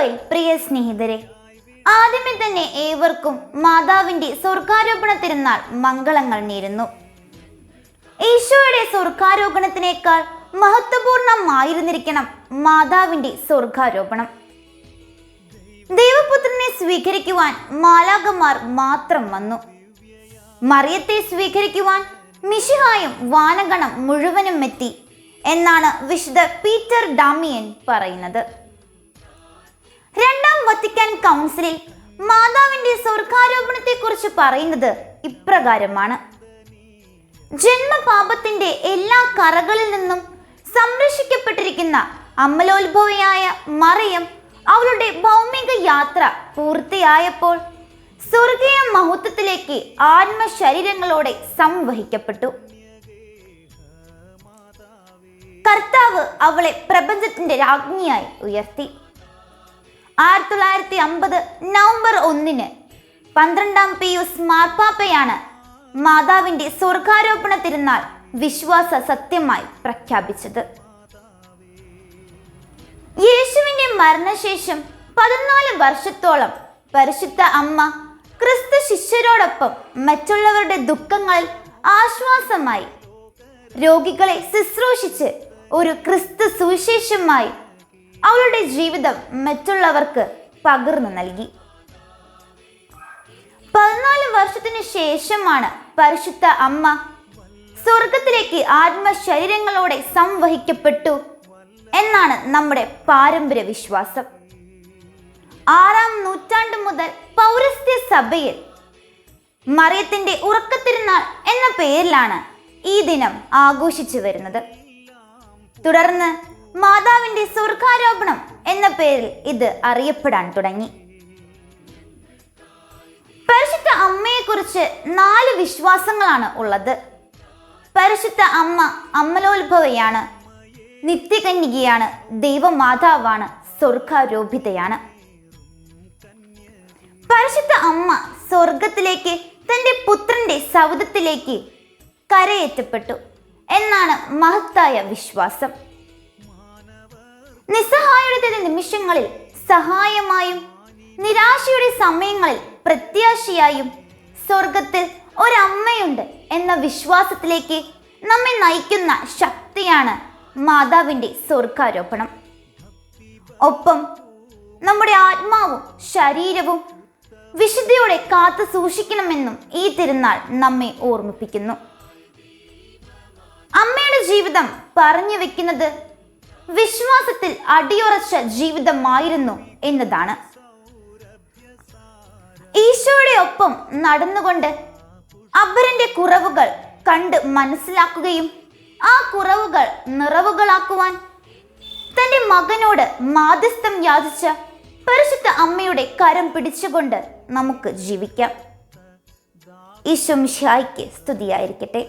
സ്നേഹിതരെ. ആദ്യമേ തന്നെ ഏവർക്കും മാതാവിന്റെ സ്വർഗാരോപണ തിരുനാൾ മംഗളങ്ങൾ നേരുന്നു. ഈശോയുടെ സ്വർഗാരോപണത്തിനേക്കാൾ മഹത്വപൂർണമായിരുന്നിരിക്കണം മാതാവിന്റെ സ്വർഗാരോപണം. ദൈവപുത്രനെ സ്വീകരിക്കുവാൻ മാലാകമാർ മാത്രം വന്നു. മറിയത്തെ സ്വീകരിക്കുവാൻ മിശിഹായും വാനഗണം മുഴുവനും എത്തി എന്നാണ് വിശുദ്ധ പീറ്റർ ഡാമിയൻ പറയുന്നത്. രണ്ടാം വത്തിക്കാൻ കൗൺസിലിൽ മാതാവിന്റെ സ്വർഗാരോപണത്തെക്കുറിച്ച് പറയുന്നത് ഇപ്രകാരമാണ്. ജന്മപാപത്തിന്റെ എല്ലാ കറകളിൽ നിന്നും സംരക്ഷിക്കപ്പെട്ടിരിക്കുന്ന അമലോത്ഭവയായ മറിയം അവളുടെ ഭൗമിക യാത്ര പൂർത്തിയായപ്പോൾ സ്വർഗീയ മഹത്വത്തിലേക്ക് ആത്മശരീരങ്ങളോടെ സംവഹിക്കപ്പെട്ടു. കർത്താവ് അവളെ പ്രപഞ്ചത്തിന്റെ രാജ്ഞിയായി ഉയർത്തി. ആയിരത്തി തൊള്ളായിരത്തി അമ്പത് നവംബർ ഒന്നിന് പന്ത്രണ്ടാം പിയൂസ് മാർപ്പാപ്പയാണ് മാതാവിന്റെ സ്വർഗാരോപണ തിരുനാൾ വിശ്വാസ സത്യമായി പ്രഖ്യാപിച്ചത്. യേശുവിന്റെ മരണശേഷം പതിനാല് വർഷത്തോളം പരിശുദ്ധ അമ്മ ക്രിസ്തു ശിഷ്യരോടൊപ്പം മറ്റുള്ളവരുടെ ദുഃഖങ്ങളിൽ ആശ്വാസമായി രോഗികളെ ശുശ്രൂഷിച്ച് ഒരു ക്രിസ്തു സുവിശേഷമായി അവളുടെ ജീവിതം മറ്റുള്ളവർക്ക് പകർന്നു നൽകി. പതിനാല് വർഷത്തിനു ശേഷമാണ് പരിശുദ്ധ അമ്മ സ്വർഗത്തിലേക്ക് ആത്മശരീരങ്ങളോടെ സംവഹിക്കപ്പെട്ടു എന്നാണ് നമ്മുടെ പാരമ്പര്യ വിശ്വാസം. ആറാം നൂറ്റാണ്ട് മുതൽ പൗരസ്ത്യ സഭയിൽ മറിയത്തിന്റെ ഉറക്കത്തിരുന്നാൾ എന്ന പേരിലാണ് ഈ ദിനം ആഘോഷിച്ചു വരുന്നത്. തുടർന്ന് മാതാവിന്റെ സ്വർഗാരോപണം എന്ന പേരിൽ ഇത് അറിയപ്പെടാൻ തുടങ്ങി. പരിശുദ്ധ അമ്മയെക്കുറിച്ച് നാല് വിശ്വാസങ്ങളാണ് ഉള്ളത്. പരിശുദ്ധ അമ്മ അമ്മലോത്ഭവയാണ് നിത്യകന്യകയാണ് ദൈവമാതാവാണ് സ്വർഗാരോപിതയാണ്. പരിശുദ്ധ അമ്മ സ്വർഗത്തിലേക്ക് തന്റെ പുത്രന്റെ സൗദത്തിലേക്ക് കരയേറ്റപ്പെട്ടു എന്നാണ് മഹത്തായ വിശ്വാസം. നിസ്സഹായയുടെ നിമിഷങ്ങളിൽ സഹായമായും നിരാശയുടെ സമയങ്ങളിൽ പ്രത്യാശയായും സ്വർഗത്തിൽ ഒരമ്മയുണ്ട് എന്ന വിശ്വാസത്തിലേക്ക് നമ്മെ നയിക്കുന്ന ശക്തിയാണ് മാതാവിന്റെ സ്വർഗാരോപണം ഒപ്പം നമ്മുടെ ആത്മാവും ശരീരവും വിശുദ്ധിയോടെ കാത്തു സൂക്ഷിക്കണമെന്നും ഈ തിരുനാൾ നമ്മെ ഓർമ്മിപ്പിക്കുന്നു. അമ്മയുടെ ജീവിതം പറഞ്ഞു വെക്കുന്നത് വിശ്വാസത്തിൽ അടിയുറച്ച ജീവിതമായിരുന്നു എന്നതാണ്. ഈശോയുടെ ഒപ്പം നടന്നുകൊണ്ട് അബരന്റെ കുറവുകൾ കണ്ട് മനസ്സിലാക്കുകയും ആ കുറവുകൾ നിറവുകളാക്കുവാൻ തന്റെ മകനോട് മാധ്യസ്ഥം യാചിച്ച പരിശുദ്ധ അമ്മയുടെ കരം പിടിച്ചുകൊണ്ട് നമുക്ക് ജീവിക്കാം. ഈശോ മിഷായിക്ക് സ്തുതിയായിരിക്കട്ടെ.